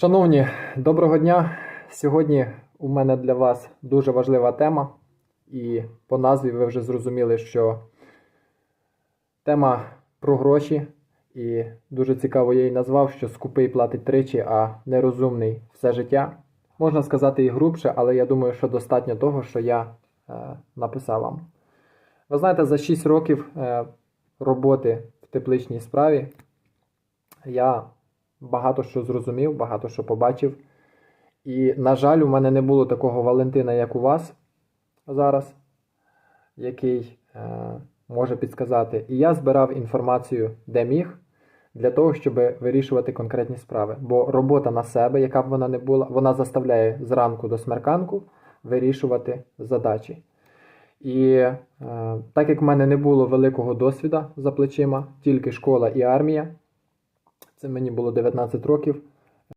Шановні, доброго дня! Сьогодні у мене для вас дуже важлива тема, і по назві ви вже зрозуміли, що тема про гроші, і дуже цікаво я її назвав, що скупий платить тричі, а нерозумний все життя. Можна сказати і грубше, але я думаю, що достатньо того, що я е, написав вам. Ви знаєте, за 6 років е, роботи в тепличній справі я багато що зрозумів, багато що побачив. І, на жаль, у мене не було такого Валентина, як у вас зараз, який е, може підсказати. І я збирав інформацію, де міг, для того, щоб вирішувати конкретні справи. Бо робота на себе, яка б вона не була, вона заставляє зранку до смерканку вирішувати задачі. І е, так як в мене не було великого досвіду за плечима, тільки школа і армія, це мені було 19 років,